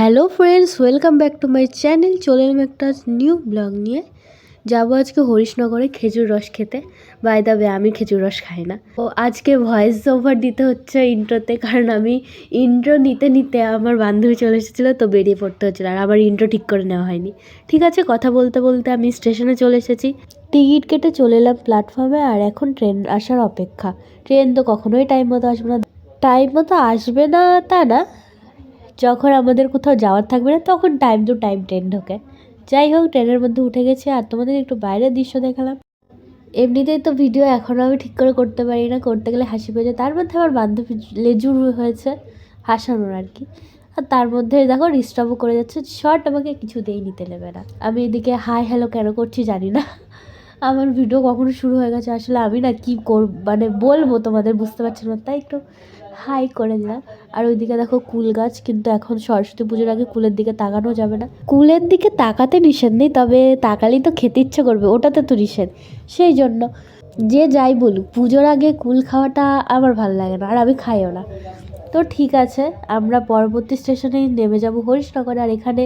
Hello friends, welcome back to my channel. চলে এলাম একটা নিউ ব্লগ নিয়ে। যাব আজকে হরিশনগরে খেজুর রস খেতে। বাই ওয়ে আমি খেজুর রস খাই না। ও আজকে ভয়েস ওভার দিতে হচ্ছে ইন্ট্রোতে কারণ আমি ইন্ট্রো নিতে নিতে আমার বান্ধবী চলে এসেছিল, তো বেরিয়ে পড়তে হচ্ছিল, আর আমার ইন্ট্রো ঠিক করে নেওয়া হয়নি। ঠিক আছে, কথা বলতে বলতে আমি স্টেশনে চলে এসেছি। টিকিট কেটে চলে এলাম প্ল্যাটফর্মে আর এখন ট্রেন আসার অপেক্ষা। ট্রেন তো কখনোই টাইম মতো আসবে না। টাইম মতো আসবে না তা না যখন আমাদের কোথাও যাওয়ার থাকবে না, তখন টাইম টু টাইম ট্রেন ঢোকে। যাই হোক ট্রেনের মধ্যে উঠে গেছে আর তোমাদের একটু বাইরের দৃশ্য দেখালাম। এমনিতেই তো ভিডিও এখনও আমি ঠিক করে করতে পারি না, করতে গেলে হাসি পেয়ে যায়। তার মধ্যে আমার বান্ধবী লেজুর হয়েছে, হাসানোর আর কি। আর তার মধ্যে দেখো ডিস্টার্বও করে যাচ্ছে। শর্ট আমাকে কিছু কিছুতেই নিতে নেবে না আমি এদিকে হাই হ্যালো কেন করছি জানি না। আমার ভিডিও কখনো শুরু হয়ে গেছে। আসলে আমি না কী কর মানে বলব তোমাদের, বুঝতে পারছি না। তাই একটু হাই করে দিলাম। আর ওইদিকে দেখো কুল গাছ, কিন্তু এখন সরস্বতী পুজোর আগে কুলের দিকে তাকানো যাবে না। কুলের দিকে তাকাতে নিষেধ নেই, তবে তাকালেই তো খেতে ইচ্ছে করবে, ওটাতে তো নিষেধ। সেই জন্য যে যাই বলুক, পুজোর আগে কুল খাওয়াটা আমার ভালো লাগে না, আর আমি খাইও না। তো ঠিক আছে, আমরা পরবর্তী স্টেশনে নেমে যাব হরিশনগরে, আর এখানে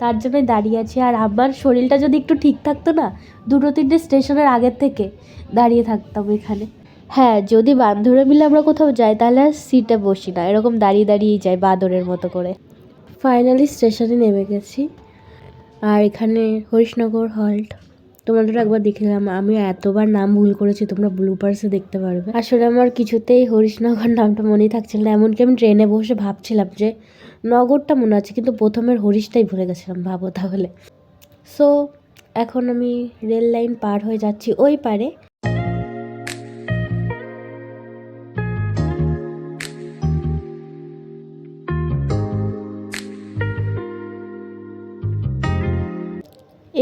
তার জন্যই দাঁড়িয়ে আছি। আর আমার শরীরটা যদি একটু ঠিক থাকতো না, দুটো তিনটে স্টেশনের আগের থেকে দাঁড়িয়ে থাকতাম এখানে। হ্যাঁ যদি বান্ধবীরা মিলে আমরা কোথাও যাই, তাহলে আর সিটে বসি না। এরকম দাঁড়িয়ে দাঁড়িয়েই যাই বাদরের মতো করে। ফাইনালি স্টেশনে নেমে গেছি। আর এখানে হরিশনগর হল্ট তোমাদের একবার দেখলাম, আমি এতবার নাম ভুল করেছি, তোমরা ব্লুপার্সে দেখতে পারবে। আসলে আমার কিছুতেই হরিশনগর নামটা মনেই থাকছিল না, এমনকি আমি ট্রেনে বসে ভাবছিলাম যে, নগরটা মনে আছে, কিন্তু প্রথমের হরিশটাই ভুলে গেছিলাম, ভাবো তাহলে। সো এখন আমি রেল লাইন পার হয়ে যাচ্ছি, ওই পারে।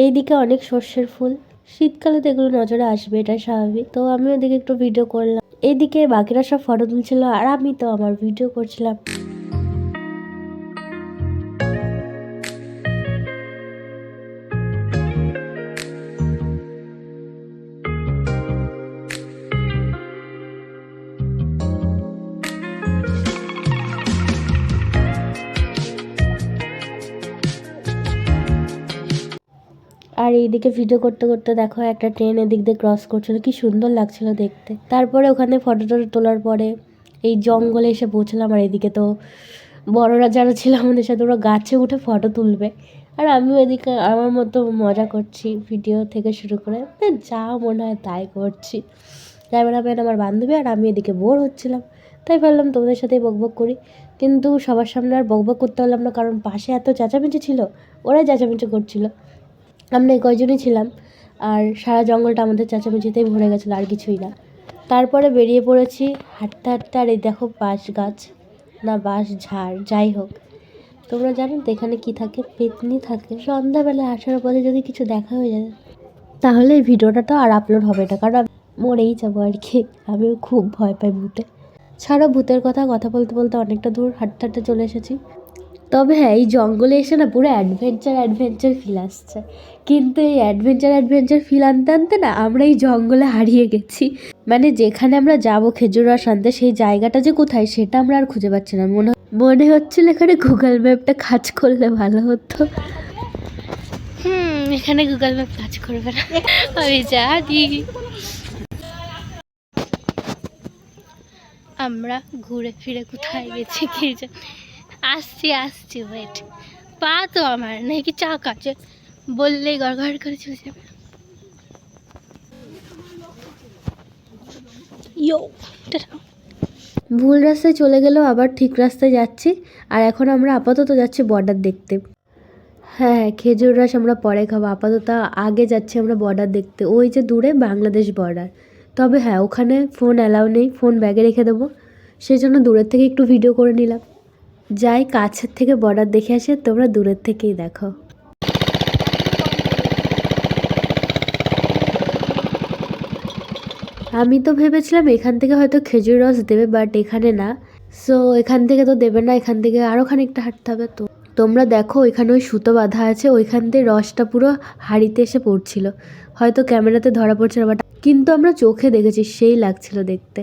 এইদিকে অনেক সর্ষের ফুল। শীতকালে তো এগুলো নজরে আসবে এটা স্বাভাবিক। তো আমি ওদিকে একটু ভিডিও করলাম। এইদিকে বাকিরা সব ফটো তুলছিল আর আমি তো আমার ভিডিও করছিলাম। এইদিকে ভিডিও করতে করতে দেখো একটা ট্রেন এদিক দিয়ে ক্রস করছিল। কি সুন্দর লাগছিল দেখতে। তারপরে ওখানে ফটো টটো তোলার পরে এই জঙ্গলে এসে পৌঁছলাম আর এদিকে তো বড়রা যারা ছিল আমাদের সাথে ওরা গাছে উঠে ফটো তুলবে। আর আমিও এদিকে আমার মতো মজা করছি ভিডিও থেকে শুরু করে। যা মনে হয় তাই করছি। ক্যামেরাম্যান আমার বান্ধবী আর আমি এদিকে বোর হচ্ছিলাম। তাই ভাবলাম তোমাদের সাথেই বকবক করি। কিন্তু সবার সামনে আর বকবক করতে পারলাম না, কারণ পাশে এত চেঁচামেচি ছিল, ওরাই চেঁচামেচি করছিল। আমরা এই কয়জনই ছিলাম, আর সারা জঙ্গলটা আমাদের চেঁচামেচিতেই ভরে গেছিল, আর কিছুই না। তারপরে বেরিয়ে পড়েছি, হাঁটতে হাঁটতে, আর এই দেখো বাঁশ গাছ, না বাঁশ ঝাড়, যাই হোক। তোমরা জানো তো এখানে কী থাকে? পেতনি থাকে। সন্ধ্যাবেলায় আসার পথে যদি কিছু দেখা হয়ে যায়, তাহলে এই ভিডিওটা তো আর আপলোড হবে না, কারণ মরেই যাব আর কি। আমিও খুব ভয় পাই ভূতে। ছাড়া, ভূতের কথা কথা বলতে বলতে অনেকটা দূর, হাঁটতে হাঁটতে চলে এসেছি। তবে হ্যাঁ এই জঙ্গলে এসে না পুরো অ্যাডভেঞ্চার অ্যাডভেঞ্চার ফিল আসছে। কিন্তু এই অ্যাডভেঞ্চার অ্যাডভেঞ্চার ফিল আনতে আনতে না আমরা এই জঙ্গলে হারিয়ে গেছি। মানে যেখানে আমরা যাব, খেজুর রস আনতে, সেই জায়গাটা যে কোথায় সেটা আমরা আর খুঁজে পাচ্ছি না। মনে মনে হচ্ছিল এখানে গুগল ম্যাপটা কাজ করলে ভালো হতো। হুম, এখানে গুগল ম্যাপ কাজ করবে না। আমি জানি আমরা ঘুরে ফিরে কোথায় গেছি কি জানি। আসছি আসছি ওয়েট পা তো আমার, নাকি চাক আছে বললেই গড়গড় করে চলে যাবে। ইয়ো ভুল রাস্তায় চলে গেলেও আবার ঠিক রাস্তায় যাচ্ছি, আর এখন আমরা আপাতত যাচ্ছি বর্ডার দেখতে। হ্যাঁ খেজুর রস আমরা পরে খাব। আপাতত আগে যাচ্ছি আমরা বর্ডার দেখতে। ওই যে দূরে বাংলাদেশ বর্ডার তবে হ্যাঁ ওখানে ফোন অ্যালাউ নেই ফোন ব্যাগে রেখে দেবো। সেই জন্য দূরের থেকে একটু ভিডিও করে নিলাম। যাই কাছের থেকে বর্ডার দেখে আসে, তোমরা দূরের থেকেই দেখো। আমি তো ভেবেছিলাম এখান থেকে হয়তো খেজুর রস দেবে বাট এখানে না। সো এখান থেকে তো দেবে না, এখান থেকে আরও খানিকটা হাঁটতে হবে। তো তোমরা দেখো এখানে ওই সুতো বাঁধা আছে, ওইখান থেকে রসটা পুরো হাঁড়িতে এসে পড়ছিল। হয়তো ক্যামেরাতে ধরা পড়ছে না বাট কিন্তু আমরা চোখে দেখেছি, সেই লাগছিল দেখতে।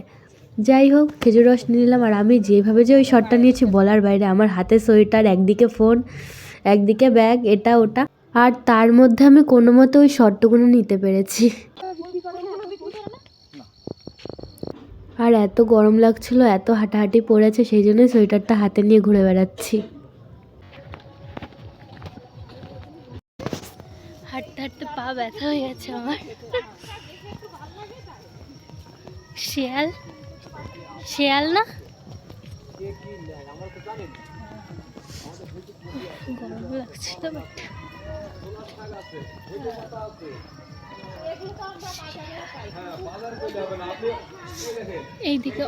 যাই হোক, খেজুর রস নিলাম আর আমি যেভাবে যে ওই শটটা নিয়েছি বলার বাইরে, আমার হাতে সোয়েটার, একদিকে ফোন, একদিকে ব্যাগ, এটা, ওটা। আর তার মধ্যে আমি কোনো মতো ওই শটটুকুনো নিতে পেরেছি। আর এত গরম লাগছিল, এত হাঁটাহাঁটি পড়েছে, সেই জন্যই সোয়েটারটা হাতে নিয়ে ঘুরে বেড়াচ্ছি। হাঁটতে হাঁটতে পা ব্যথা হয়ে গেছে আমার। শেয়াল শেয়াল না? এইদিকে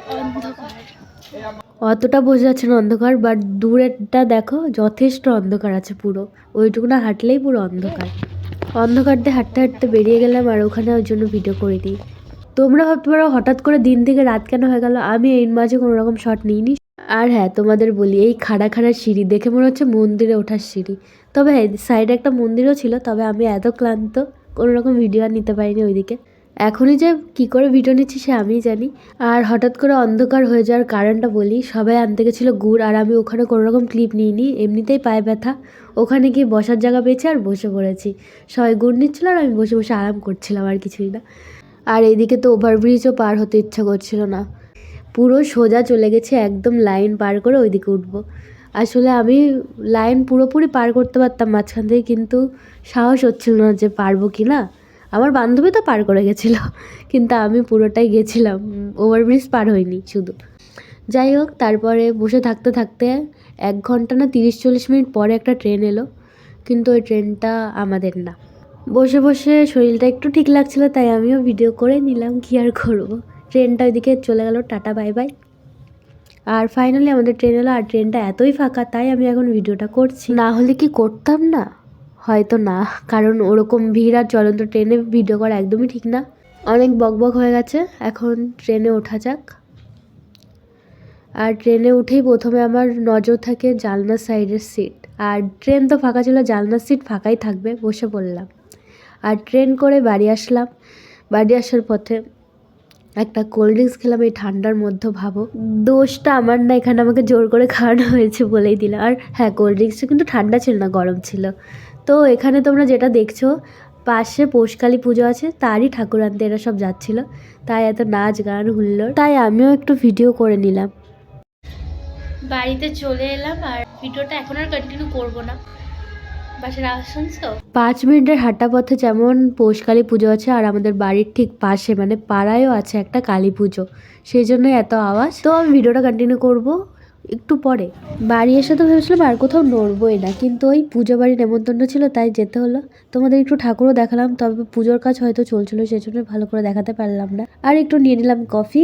অতটা বোঝা যাচ্ছে না অন্ধকার বাট দূরেরটা দেখো, যথেষ্ট অন্ধকার আছে পুরো। ওইটুকু না হাঁটলেই পুরো অন্ধকার। অন্ধকার দিয়ে হাঁটতে হাঁটতে বেরিয়ে গেলাম আর ওখানে ওর জন্য ভিডিও করে দিই। তোমরা ভাবতে পারো হঠাৎ করে দিন থেকে রাত কেন হয়ে গেল? আমি এর মাঝে কোনো রকম শট নিইনি। আর হ্যাঁ তোমাদের বলি, এই খাড়া খাড়া সিঁড়ি দেখে মনে হচ্ছে মন্দিরে ওঠার সিঁড়ি। তবে হ্যাঁ সাইডে একটা মন্দিরও ছিল, তবে আমি এত ক্লান্ত, কোনো রকম ভিডিও আর নিতে পারিনি ওইদিকে। এখনই যে কি করে ভিডিও নিচ্ছি সে আমিই জানি। আর হঠাৎ করে অন্ধকার হয়ে যাওয়ার কারণটা বলি, সবাই আনতে গেছিল গুড়, আর আমি ওখানে কোনো রকম ক্লিপ নিইনি, এমনিতেই পায়ে ব্যথা। ওখানে গিয়ে বসার জায়গা পেয়েছি আর বসে পড়েছি। সবাই গুড় নিচ্ছিল আর আমি বসে বসে আরাম করছিলাম আর কিছুই না। আর এদিকে তো ওভারব্রিজও পার হতে ইচ্ছা করছিল না। পুরো সোজা চলে গেছে, একদম লাইন পার করে ওইদিকে উঠবো। আসলে আমি লাইন পুরোপুরি পার করতে পারতাম মাঝখান থেকে কিন্তু সাহস হচ্ছিল না যে পারব কি না আমার বান্ধবী তো পার করে গেছিল, কিন্তু আমি পুরোটাই গেছিলাম। ওভারব্রিজ পার হয়নি শুধু। যাই হোক, তারপরে বসে থাকতে থাকতে এক ঘণ্টা না তিরিশ চল্লিশ মিনিট পরে একটা ট্রেন এলো। কিন্তু ওই ট্রেনটা আমাদের না। বসে বসে শরীরটা একটু ঠিক লাগছিল, তাই আমিও ভিডিও করে নিলাম, কি আর করব? ট্রেনটা ওইদিকে চলে গেল, টাটা বাই বাই আর ফাইনালি আমাদের ট্রেন এলো, আর ট্রেনটা এতই ফাঁকা, তাই আমি এখন ভিডিওটা করছি। না হলে কি করতাম না? হয়তো না, কারণ ওরকম ভিড় আর চলন্ত ট্রেনে ভিডিও করা একদমই ঠিক না। অনেক বকবক হয়ে গেছে, এখন ট্রেনে ওঠা যাক। আর ট্রেনে উঠেই প্রথমে আমার নজর থাকে জানলার সাইডের সিট আর ট্রেন তো ফাঁকা ছিল জানলার সিট ফাঁকাই থাকবে, বসে পড়লাম। আর ট্রেন করে বাড়ি আসলাম। বাড়ি আসার পথে একটা কোল্ড ড্রিঙ্কস খেলাম, এই ঠান্ডার মধ্যে ভাবো। দোষটা আমার না, এখানে আমাকে জোর করে খাওয়ানো হয়েছে বলেই দিলাম আর হ্যাঁ কোল্ড ড্রিঙ্কসটা কিন্তু ঠান্ডা ছিল না, গরম ছিল। তো এখানে তোমরা যেটা দেখছ, পাশে পৌষকালী পুজো আছে, তারই ঠাকুর আনতে এরা সব যাচ্ছিল। তাই এত নাচ গান হুল্লোড়। তাই আমিও একটু ভিডিও করে নিলাম। বাড়িতে চলে এলাম আর ভিডিওটা এখন আর কন্টিনিউ করব না। পাঁচ মিনিটের হাঁটা পথে যেমন পৌষ কালী পুজো আছে আর আমাদের বাড়ির ঠিক পাশে মানে পাড়ায়ও আছে একটা কালী পুজো। সেই জন্য এত আওয়াজ। তো আমি ভিডিওটা কন্টিনিউ করব একটু পরে। বাড়ি এসে তো ভেবেছিলাম আর কোথাও নড়বই না, কিন্তু ওই পুজো বাড়ি নেমন্তন্ন ছিল, তাই যেতে হলো। তোমাদের একটু ঠাকুরও দেখালাম, তবে পুজোর কাজ হয়তো চলছিল সেই জন্য ভালো করে দেখাতে পারলাম না। আর একটু নিয়ে নিলাম কফি।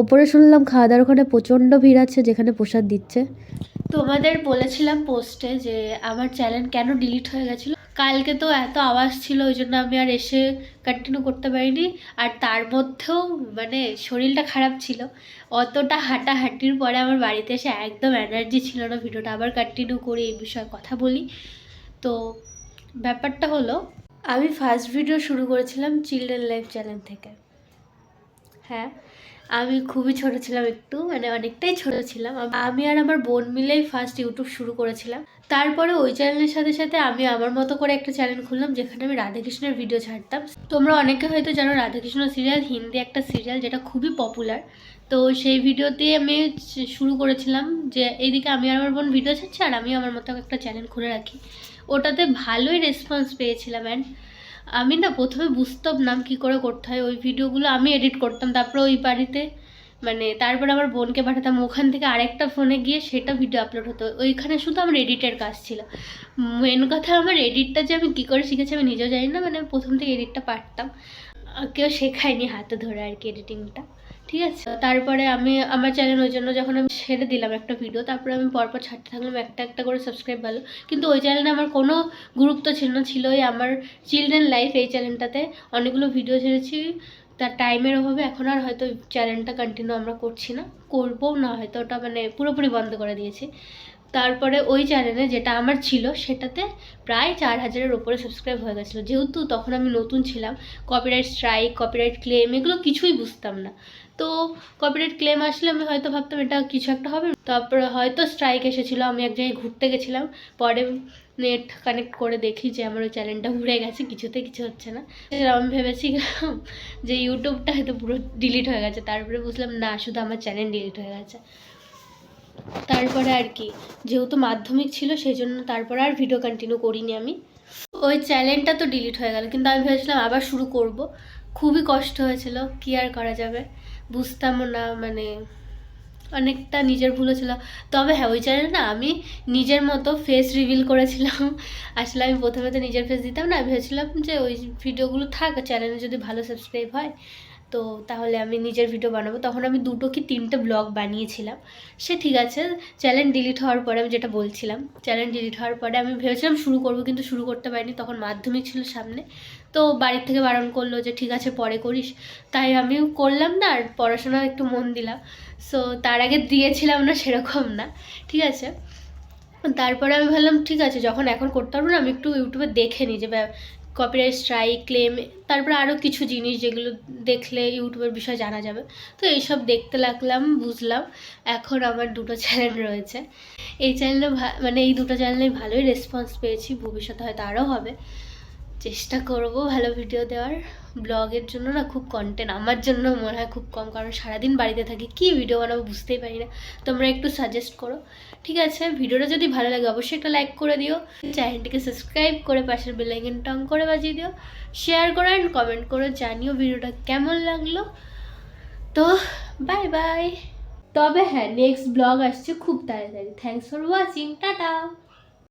ওপরে শুনলাম খাওয়া দাওয়ার ওখানে প্রচণ্ড ভিড় আছে, যেখানে প্রসাদ দিচ্ছে। তোমাদের বলেছিলাম পোস্টে যে আমার চ্যানেল কেন ডিলিট হয়ে গেছিল। কালকে তো এত আওয়াজ ছিল, ওই জন্য আমি আর এসে কন্টিনিউ করতে পারিনি। আর তার মধ্যেও মানে শরীরটা খারাপ ছিল। অতটা হাঁটাহাঁটির পরে আমার বাড়িতে এসে একদম এনার্জি ছিল না ভিডিওটা। আবার কন্টিনিউ করি এই বিষয়ে কথা বলি। তো ব্যাপারটা হলো, আমি ফার্স্ট ভিডিও শুরু করেছিলাম চিলড্রেন লাইফ চ্যানেল থেকে। হ্যাঁ আমি খুবই ছোট ছিলাম একটু মানে অনেকটাই ছোট ছিলাম। আমি আর আমার বোন মিলেই ফার্স্ট ইউটিউব শুরু করেছিলাম। তারপরে ওই চ্যানেলের সাথে সাথে আমি আমার মতো করে একটা চ্যানেল খুললাম, যেখানে আমি রাধাকৃষ্ণের ভিডিও ছাড়তাম। তোমরা অনেকে হয়তো জানো রাধাকৃষ্ণ সিরিয়াল হিন্দি একটা সিরিয়াল যেটা খুবই পপুলার তো সেই ভিডিওতে আমি শুরু করেছিলাম যে, এইদিকে আমি আর আমার বোন ভিডিও ছাড়ছি আর আমি আমার মতো একটা চ্যানেল খুলে রাখি। ওটাতে ভালোই রেসপন্স পেয়েছিলাম অ্যান্ড আমি না প্রথমে বুঝতাম না কী করে করতে হয়। ওই ভিডিওগুলো আমি এডিট করতাম, তারপরে ওই বাড়িতে মানে তারপরে আমার বোনকে পাঠাতাম। ওখান থেকে আরেকটা ফোনে গিয়ে সেটা ভিডিও আপলোড হতো। ওইখানে শুধু আমার এডিটের কাজ ছিল। মেন কথা আমার এডিটটা যে আমি কী করে শিখেছি আমি নিজেও জানি না। মানে প্রথম থেকে এডিটটা পারতাম। কেউ শেখায়নি হাতে ধরে আর কি এডিটিংটা ঠিক আছে? তারপরে আমি, আমার চ্যানেল ওই জন্য যখন আমি ছেড়ে দিলাম একটা ভিডিও তারপরে আমি পরপর ছাড়তে থাকলাম, একটা একটা করে সাবস্ক্রাইব ভালো কিন্তু ওই চ্যানেলে আমার কোনো গুরুত্ব ছিল না আমার চিলড্রেন লাইফ এই চ্যানেলটাতে অনেকগুলো ভিডিও ছেড়েছি, তার টাইমের অভাবে এখন আর হয়তো চ্যানেলটা কন্টিনিউ আমরা করছি না, করবও না, হয়তো ওটা মানে পুরোপুরি বন্ধ করে দিয়েছি। তারপরে ওই চ্যানেলে যেটা আমার ছিল, সেটাতে প্রায় চার হাজারের ওপরে সাবস্ক্রাইব হয়ে গেছিল। যেহেতু তখন আমি নতুন ছিলাম কপিরাইট স্ট্রাইক কপিরাইট ক্লেম এগুলো কিছুই বুঝতাম না। তো কপিরাইট ক্লেম আসলে আমি হয়তো ভাবতাম এটা কিছু একটা হবে। তারপরে হয়তো স্ট্রাইক এসেছিল, আমি এক জায়গায় ঘুরতে গেছিলাম। পরে নেট কানেক্ট করে দেখি যে আমার ওই চ্যানেলটা উড়ে গেছে, কিছুতে কিছু হচ্ছে না। আমি ভেবেছিলাম যে ইউটিউবটা হয়তো পুরো ডিলিট হয়ে গেছে। তারপরে বুঝলাম, না, শুধু আমার চ্যানেল ডিলিট হয়ে গেছে। তারপরে আর কি, যেহেতু মাধ্যমিক ছিল সেই জন্য তারপরে আর ভিডিও কন্টিনিউ করিনি আমি। ওই চ্যানেলটা তো ডিলিট হয়ে গেল, কিন্তু আমি ভেবেছিলাম আবার শুরু করব। খুবই কষ্ট হয়েছিল, কি আর করা যাবে? বুঝতামও না মানে অনেকটা নিজের ভুলও ছিল তবে হ্যাঁ ওই চ্যানেলে না আমি নিজের মতো ফেস রিভিল করেছিলাম। আসলে আমি প্রথমে তো নিজের ফেস দিতাম না ভেবেছিলাম যে ওই ভিডিওগুলো থাক চ্যানেলে যদি ভালো সাবস্ক্রাইব হয়, তো তাহলে আমি নিজের ভিডিও বানাবো। তখন আমি দুটো কি তিনটে ব্লগ বানিয়েছিলাম। সে ঠিক আছে চ্যানেল ডিলিট হওয়ার পরে আমি যেটা বলছিলাম চ্যানেল ডিলিট হওয়ার পরে আমি ভেবেছিলাম শুরু করব, কিন্তু শুরু করতে পারিনি। তখন মাধ্যমিক ছিল সামনে তো বাড়ির থেকে বারণ করল যে, ঠিক আছে, পরে করিস। তাই আমিও করলাম না, আর পড়াশোনা একটু মন দিলাম। সো তার আগে দিয়েছিলাম না, সেরকম না। ঠিক আছে? তারপরে আমি ভাবলাম, ঠিক আছে, যখন এখন করতে পারব না, আমি একটু ইউটিউবে দেখে নিই যে কপিরাইট স্ট্রাইক ক্লেম তারপরে আরও কিছু জিনিস যেগুলো দেখলে ইউটিউবের বিষয়ে জানা যাবে। তো এইসব দেখতে লাগলাম, বুঝলাম। এখন আমার দুটো চ্যানেল রয়েছে। এই চ্যানেলে মানে এই দুটো চ্যানেলে ভালোই রেসপন্স পেয়েছি, ভবিষ্যতে হয়তো আরও হবে। চেষ্টা করব ভালো ভিডিও দেওয়ার। ব্লগের জন্য না খুব কন্টেন্ট আমার জন্য মনে হয় খুব কম, কারণ সারাদিন বাড়িতে থাকি, কী ভিডিও বানাবো বুঝতেই পারি না। তোমরা একটু সাজেস্ট করো। ঠিক আছে ভিডিওটা যদি ভালো লাগে অবশ্যই একটা লাইক করে দিও। চ্যানেলটিকে সাবস্ক্রাইব করে পাশের বেলাইকন টং করে বাজিয়ে দিও। শেয়ার করো অ্যান্ড কমেন্ট করো, জানিও ভিডিওটা কেমন লাগল। তো বাই বাই তবে হ্যাঁ নেক্সট ব্লগ আসছে খুব তাড়াতাড়ি। Thanks for watching tata.